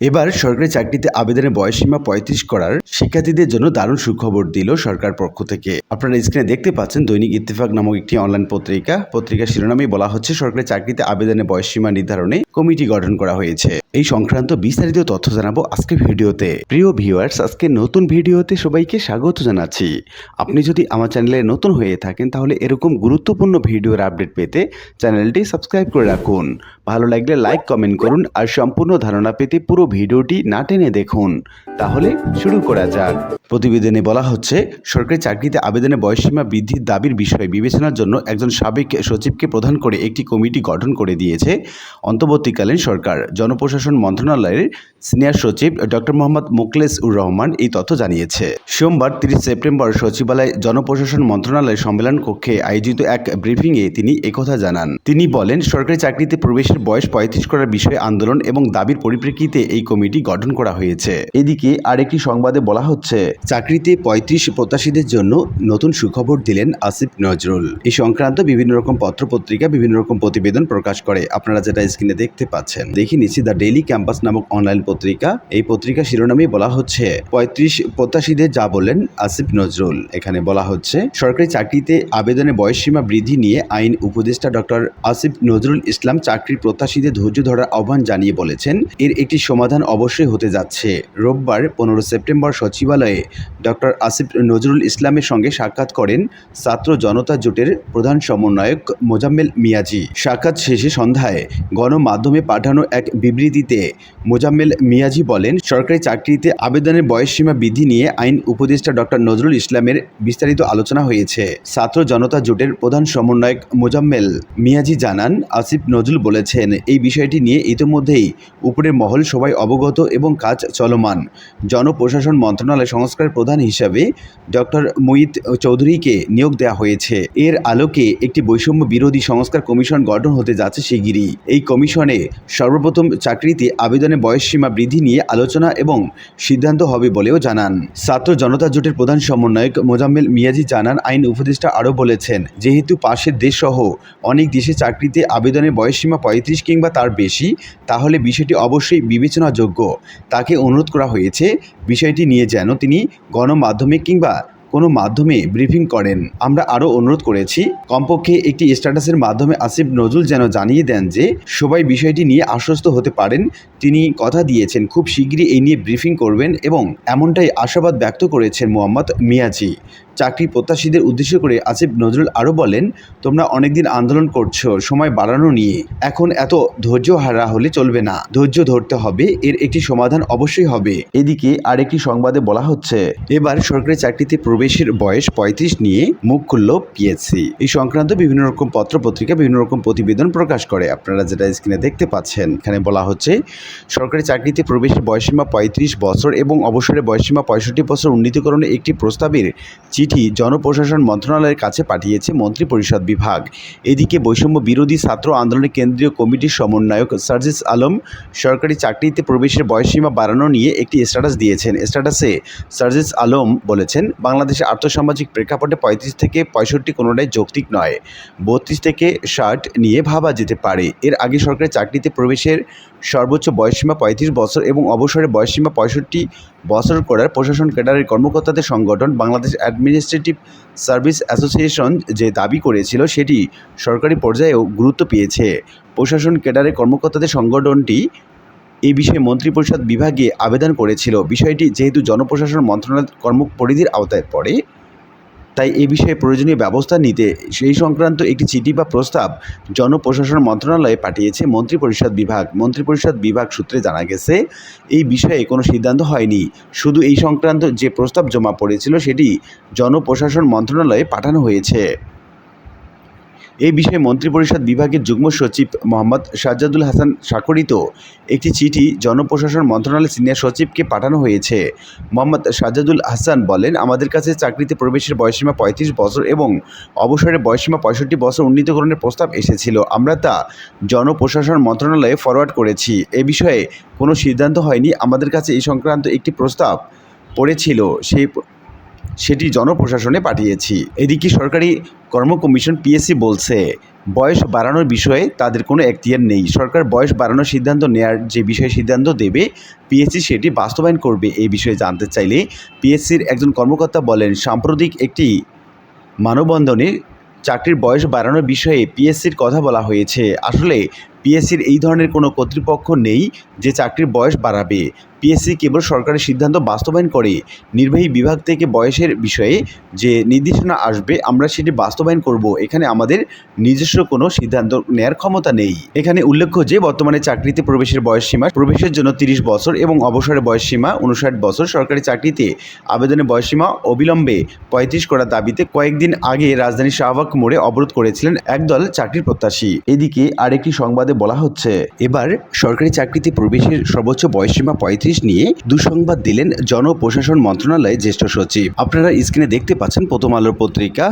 এবার সরকারি চাকরিতে আবেদনের বয়সসীমা পঁয়ত্রিশ করার শিক্ষার্থীদের জন্য দারুণ সুখবর দিল সরকার পক্ষ থেকে। আপনারা স্ক্রিনে দেখতে পাচ্ছেন দৈনিক ইত্তেফাক নামক একটি অনলাইন পত্রিকা। পত্রিকার শিরোনামে বলা হচ্ছে, সরকারি চাকরিতে আবেদনের বয়সসীমা নির্ধারণে কমিটি গঠন করা হয়েছে। এই সংক্রান্ত বিস্তারিত তথ্য জানাব আজকের ভিডিওতে। প্রিয় ভিউয়ার্স, আজকে নতুন ভিডিওতে সবাইকে স্বাগত জানাচ্ছি। আপনি যদি আমার চ্যানেলে নতুন হয়ে থাকেন, তাহলে এরকম গুরুত্বপূর্ণ ভিডিওর আপডেট পেতে চ্যানেলটি সাবস্ক্রাইব করে রাখুন। ভালো লাগলে লাইক কমেন্ট করুন আর সম্পূর্ণ ধারণা পেতে পুরো ভিডিওটি না টেনে দেখুন। তাহলে শুরু করা যাক। প্রতিবেদনে বলা হচ্ছে, সরকারি চাকরিতে আবেদনের বয়সসীমা বৃদ্ধির দাবির বিষয়ে বিবেচনার জন্য একজন সাবেক সচিবকে প্রধান করে একটি কমিটি গঠন করে দিয়েছে অন্তর্বর্তীকালীন সরকার। জনপ্রশাসন মন্ত্রণালয়ের সিনিয়র সচিব ডক্টর মোহাম্মদ মুকলেস উর রহমান এই তথ্য জানিয়েছে। সোমবার তিরিশ সেপ্টেম্বর সচিবালয় জনপ্রশাসন মন্ত্রণালয় সম্মেলন কক্ষে আয়োজিত এক ব্রিফিংয়ে তিনি একথা জানান। তিনি বলেন, সরকারি চাকরিতে প্রবেশের বয়স পঁয়ত্রিশ করার বিষয়ে আন্দোলন এবং দাবির পরিপ্রেক্ষিতে এই কমিটি গঠন করা হয়েছে। এদিকে আরেকটি সংবাদে বলা হচ্ছে, চাকরিতে পঁয়ত্রিশ প্রত্যাশীদের জন্য নতুন সুখবর দিলেন আসিফ নজরুল। এই সংক্রান্ত বিভিন্ন রকম পত্রপত্রিকা, বিভিন্ন রকম প্রতিবেদন প্রকাশ করে আপনারা যেটা স্ক্রিনে দেখতে পাচ্ছেন। দেখে নিচ্ছি, দ্য ডেইলি ক্যাম্পাস নামক অনলাইন পত্রিকা। এই পত্রিকা শিরোনামে বলা হচ্ছে, পঁয়ত্রিশ প্রত্যাশীদের যা বলেন আসিফ নজরুল। এখানে বলা হচ্ছে, সরকারি চাকরিতে আবেদনের বয়সসীমা বৃদ্ধি নিয়ে আইন উপদেষ্টা ডক্টর আসিফ নজরুল ইসলাম চাকরির প্রত্যাশীদের ধৈর্য ধরার আহ্বান জানিয়ে বলেছেন, এর একটি সমাধান অবশ্যই হতে যাচ্ছে। রোববার পনেরো সেপ্টেম্বর সচিবালয়ে ডক্টর আসিফ নজরুল ইসলামের সঙ্গে সাক্ষাৎ করেন ছাত্র জনতা জোটের প্রধান সমন্বয়ক মোজাম্মেল মিয়াজি। সাক্ষাৎ শেষে সন্ধ্যায় গণমাধ্যমে পাঠানো এক বিবৃতিতে মোজাম্মেল মিয়াজি বলেন, সরকারি চাকরিতে আবেদনের বয়সসীমা বৃদ্ধি নিয়ে আইন উপদেষ্টা ডক্টর নজরুল ইসলামের বিস্তারিত আলোচনা হয়েছে। ছাত্র জনতা জোটের প্রধান সমন্বয়ক মোজাম্মেল মিয়াজি জানান, আসিফ নজরুল বলেছেন এই বিষয়টি নিয়ে ইতিমধ্যেই উপরের মহল সবাই অবগত এবং কাজ চলমান। জনপ্রশাসন মন্ত্রণালয় সংস্কার প্রধান হিসাবে ডক্টর মুইত চৌধুরীকে নিয়োগ দেওয়া হয়েছে। এর আলোকে একটি বৈষম্য বিরোধী সংস্কার কমিশন গঠন হতে যাচ্ছে শিগগিরই। এই কমিশনে সর্বপ্রথম চাকরিতে আবেদনের বয়সসীমা বৃদ্ধি নিয়ে আলোচনা এবং সিদ্ধান্ত হবে বলেও জানান। ছাত্র জনতা জোটের প্রধান সমন্বয়ক মোজাম্মেল মিয়াজি জানান, আইন উপদেষ্টা আরও বলেছেন, যেহেতু পাশের দেশসহ অনেক দেশে চাকরিতে আবেদনের বয়সসীমা পঁয়ত্রিশ কিংবা তার বেশি, তাহলে বিষয়টি অবশ্যই বিবেচনাযোগ্য। তাকে অনুরোধ করা হয়েছে, বিষয়টি নিয়ে যেন তিনি গণমাধ্যমে কিংবা কোনো মাধ্যমে ব্রিফিং করেন। আমরা আরও অনুরোধ করেছি, কমপক্ষে একটি স্ট্যাটাসের মাধ্যমে আসিফ নজরুল যেন জানিয়ে দেন যে, সবাই বিষয়টি নিয়ে আশ্বস্ত হতে পারেন। তিনি কথা দিয়েছেন, খুব শীঘ্রই এই নিয়ে ব্রিফিং করবেন এবং এমনটাই আশাবাদ ব্যক্ত করেছেন মোহাম্মদ মিয়াজি। চাকরি প্রত্যাশীদের উদ্দেশ্য করে আসিফ নজরুল আরও বলেন, তোমরা অনেকদিন আন্দোলন করছ, সময় বাড়ানো নিয়ে। এখন এত ধৈর্য হারা হলে চলবে না। ধৈর্য ধরতে হবে, এর একটি সমাধান অবশ্যই হবে। এদিকে আরেকটি সংবাদে বলা হচ্ছে, এবার সরকারি চাকরিতে প্রবেশের বয়স পঁয়ত্রিশ নিয়ে মুখ খুলল পিএসসি। এই সংক্রান্ত বিভিন্ন রকম পত্র পত্রিকা, বিভিন্ন রকম প্রতিবেদন প্রকাশ করে। আপনারা যেটা স্ক্রিনে দেখতে পাচ্ছেন, এখানে বলা হচ্ছে, সরকারি চাকরিতে প্রবেশের বয়সীমা পঁয়ত্রিশ বছর এবং অবসরের বয়সীমা পঁয়ষট্টি বছর উন্নীতকরণের একটি প্রস্তাবের চিঠি জনপ্রশাসন মন্ত্রণালয়ের কাছে পাঠিয়েছে মন্ত্রিপরিষদ বিভাগ। এদিকে বৈষম্য বিরোধী ছাত্র আন্দোলনের কেন্দ্রীয় কমিটির সমন্বয়ক সার্জিস আলম সরকারি চাকরিতে প্রবেশের বয়সসীমা বাড়ানো নিয়ে একটি স্ট্যাটাস দিয়েছেন। স্ট্যাটাসে সার্জিস আলম বলেছেন বাংলাদেশে আর্থসামাজিক প্রেক্ষাপটে পঁয়ত্রিশ থেকে পঁয়ষট্টি কোনোটাই যৌক্তিক নয়। বত্রিশ থেকে ষাট নিয়ে ভাবা যেতে পারে। এর আগে সরকারি চাকরিতে প্রবেশের সর্বোচ্চ বয়সসীমা পঁয়ত্রিশ বছর এবং অবসরের বয়সসীমা পঁয়ষট্টি বছর করার প্রশাসন ক্যাডারের কর্মকর্তাদের সংগঠন বাংলাদেশ অ্যাডমিনিস্ট্রেটিভ সার্ভিস অ্যাসোসিয়েশন যে দাবি করেছিল সেটি সরকারি পর্যায়েও গুরুত্ব পেয়েছে। প্রশাসন ক্যাডারের কর্মকর্তাদের সংগঠনটি এই বিষয়ে মন্ত্রিপরিষদ বিভাগে আবেদন করেছিল। বিষয়টি যেহেতু জনপ্রশাসন মন্ত্রণালয়ের কর্মপরিধির আওতায় পড়ে তাই এ বিষয়ে প্রয়োজনীয় ব্যবস্থা নিতে সেই সংক্রান্ত একটি চিঠি বা প্রস্তাব জনপ্রশাসন মন্ত্রণালয়ে পাঠিয়েছে মন্ত্রিপরিষদ বিভাগ। মন্ত্রিপরিষদ বিভাগ সূত্রে জানা গেছে, এই বিষয়ে কোনো সিদ্ধান্ত হয়নি। শুধু এই সংক্রান্ত যে প্রস্তাব জমা পড়েছিল, সেটি জনপ্রশাসন মন্ত্রণালয়ে পাঠানো হয়েছে। এই বিষয়ে মন্ত্রিপরিষদ বিভাগের যুগ্ম সচিব মোহাম্মদ সাজ্জাদুল হাসান স্বাক্ষরিত একটি চিঠি জনপ্রশাসন মন্ত্রণালয়ের সিনিয়র সচিবকে পাঠানো হয়েছে। মোহাম্মদ সাজ্জাদুল হাসান বলেন, আমাদের কাছে চাকরিতে প্রবেশের বয়সীমা পঁয়ত্রিশ বছর এবং অবসরের বয়সীমা পঁয়ষট্টি বছর উন্নীতকরণের প্রস্তাব এসেছিল। আমরা তা জনপ্রশাসন মন্ত্রণালয়ে ফরওয়ার্ড করেছি। এ বিষয়ে কোনো সিদ্ধান্ত হয়নি। আমাদের কাছে এই সংক্রান্ত একটি প্রস্তাব পড়েছিল। সেই সেটি জনপ্রশাসনে পাঠিয়েছি। এদিকে সরকারি কর্ম কমিশন পিএসসি বলছে, বয়স বাড়ানোর বিষয়ে তাদের কোনো এখতিয়ার নেই। সরকার বয়স বাড়ানোর সিদ্ধান্ত নেয়ার যে বিষয়ে সিদ্ধান্ত দেবে, পিএসসি সেটি বাস্তবায়ন করবে এই বিষয়ে জানতে চাইলে পিএসসির একজন কর্মকর্তা বলেন, সাম্প্রতিক একটি মানববন্ধনে চাকরির বয়স বাড়ানোর বিষয়ে পিএসসির কথা বলা হয়েছে। আসলে পিএসসির এই ধরনের কোনো কর্তৃপক্ষ নেই যে চাকরির বয়স বাড়াবে। পিএসসি কেবল সরকারের সিদ্ধান্ত বাস্তবায়ন করে। নির্বাহী বিভাগ থেকে বয়সের বিষয়ে যে নির্দেশনা আসবে, আমরা সেটি বাস্তবায়ন করব। এখানে আমাদের নিজস্ব কোনো সিদ্ধান্ত নেয়ার ক্ষমতা নেই। এখানে উল্লেখ্য যে, বর্তমানে চাকরিতে প্রবেশের বয়স সীমা, প্রবেশের জন্য তিরিশ বছর এবং অবসরের বয়স সীমা উনষাট বছর। সরকারি চাকরিতে আবেদনের বয়সসীমা অবিলম্বে পঁয়ত্রিশ করার দাবিতে কয়েকদিন আগে রাজধানী শাহবাগ মোড়ে অবরোধ করেছিলেন একদল চাকরির প্রত্যাশী। এদিকে আরেকটি সংবাদে বলা হচ্ছে, এবার সরকারি চাকরিতে প্রবেশের সর্বোচ্চ বয়সসীমা পঁয়ত্রিশ নিয়ে দুঃসংবাদ দিলেন জনপ্রশাসন মন্ত্রণালয়ের জ্যেষ্ঠ সচিব। আপনারা স্ক্রিনে দেখতে পাচ্ছেন প্রথম আলোর পত্রিকা,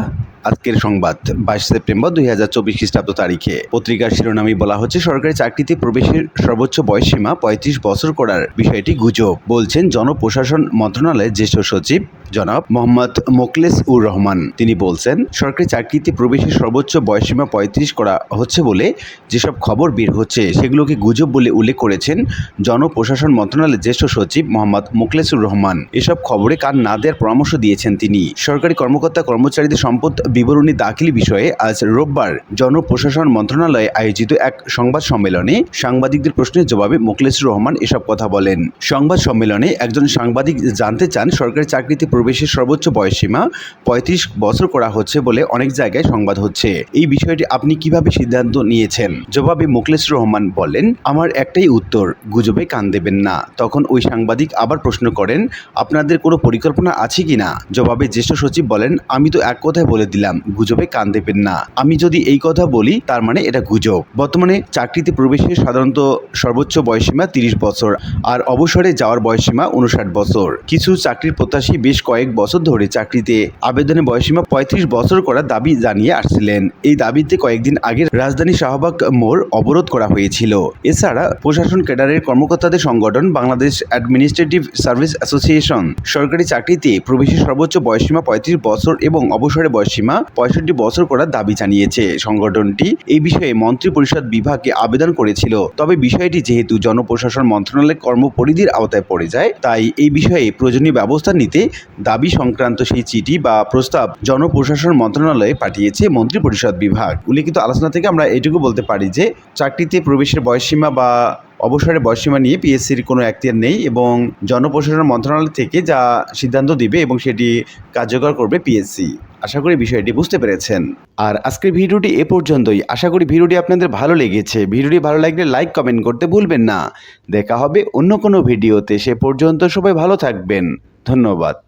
আজকের সংবাদ, বাইশ সেপ্টেম্বর দুই হাজার চব্বিশ খ্রিস্টাব্দ তারিখে। পত্রিকার শিরোনামে বলা হচ্ছে, সরকারি চাকরিতে প্রবেশের সর্বোচ্চ বয়সসীমা পঁয়ত্রিশ বছর করার বিষয়টি গুজব, বলছেন জনপ্রশাসন মন্ত্রণালয়ের জ্যেষ্ঠ সচিব। জনাব মোহাম্মদ মোকলেস উর রহমান। তিনি বলছেন, সরকারি চাকরিতে প্রবেশের সর্বোচ্চ বয়সসীমা পঁয়ত্রিশ করা হচ্ছে বলে যেসব খবর বের হচ্ছে, সেগুলোকে গুজব বলে উল্লেখ করেছেন জনপ্রশাসন মন্ত্রণালয়ের জ্যেষ্ঠ সচিব মোহাম্মদ মোকলেসুর রহমান। এসব খবরে কান না দেওয়ার পরামর্শ দিয়েছেন তিনি। সরকারি কর্মকর্তা কর্মচারীদের সম্পদ বিবরণী দাখিল বিষয়ে আজ রোববার জনপ্রশাসন মন্ত্রণালয়ে আয়োজিত এক সংবাদ সম্মেলনে সাংবাদিকদের প্রশ্নের জবাবে মোকলেসুর রহমান এসব কথা বলেন। সংবাদ সম্মেলনে একজন সাংবাদিক জানতে চান, সরকারি চাকরিতে প্রবেশের সর্বোচ্চ বয়সসীমা পঁয়ত্রিশ বছর করা হচ্ছে বলে অনেক জায়গায় সংবাদ হচ্ছে। এই বিষয়টি আপনি কীভাবে সিদ্ধান্ত নিয়েছেন? জবাবে মোকলেসুর রহমান বলেন, আমার একটাই উত্তর, গুজবে কান দেবেন না। তখন ওই সাংবাদিক আবার প্রশ্ন করেন, আপনাদের কোনো পরিকল্পনা আছে কি না? জবাবে জ্যেষ্ঠ সচিব বলেন, আমি তো এক কথায় বলে দিলাম, গুজবে কান দেবেন না। আমি যদি এই কথা বলি, তার মানে এটা গুজব। বর্তমানে চাকরিতে প্রবেশের সাধারণত সর্বোচ্চ বয়সীমা তিরিশ বছর, আর অবসরে যাওয়ার বয়সীমা উনষাট বছর। কিছু চাকরির প্রত্যাশী বেশ কয়েক বছর ধরে চাকরিতে। আবেদনের বয়সীমা পঁয়ত্রিশ বছর করার দাবি জানিয়ে আসছিলেন। এই দাবিতে কয়েকদিন আগে রাজধানী শাহবাগ মোড় অবরোধ করা হয়েছিল। এছাড়া প্রশাসন ক্যাডারের কর্মকর্তাদের সংগঠন বাংলাদেশ অ্যাডমিনিস্ট্রেটিভ সার্ভিস অ্যাসোসিয়েশন সরকারি চাকরিতে প্রবেশের সর্বোচ্চ বয়সীমা পঁয়ত্রিশ বছর এবং অবসরের বয়সীমা পঁয়ষট্টি বছর করার দাবি জানিয়েছে। সংগঠনটি এই বিষয়ে মন্ত্রী পরিষদ বিভাগে আবেদন করেছিল। তবে বিষয়টি যেহেতু জনপ্রশাসন মন্ত্রণালয়ের কর্মপরিধির আওতায় পড়ে যায়, তাই এই বিষয়ে প্রয়োজনীয় ব্যবস্থা নিতে দাবি সংক্রান্ত সেই চিঠি বা প্রস্তাব জনপ্রশাসন মন্ত্রণালয়ে পাঠিয়েছে মন্ত্রিপরিষদ বিভাগ। উল্লেখিত আলোচনা থেকে আমরা এটুকু বলতে পারি যে, চাকরিতে প্রবেশের বয়সসীমা বা অবসরের বয়সসীমা নিয়ে পিএসসির কোনো এখতিয়ার নেই এবং জনপ্রশাসন মন্ত্রণালয় থেকে যা সিদ্ধান্ত দিবে এবং সেটি কার্যকর করবে পিএসসি আশা করি বিষয়টি বুঝতে পেরেছেন। আর আজকের ভিডিওটি এ পর্যন্তই। আশা করি ভিডিওটি আপনাদের ভালো লেগেছে। ভিডিওটি ভালো লাগলে লাইক, কমেন্ট করতে ভুলবেন না। দেখা হবে অন্য কোনো ভিডিওতে। সে পর্যন্ত সবাই ভালো থাকবেন। ধন্যবাদ।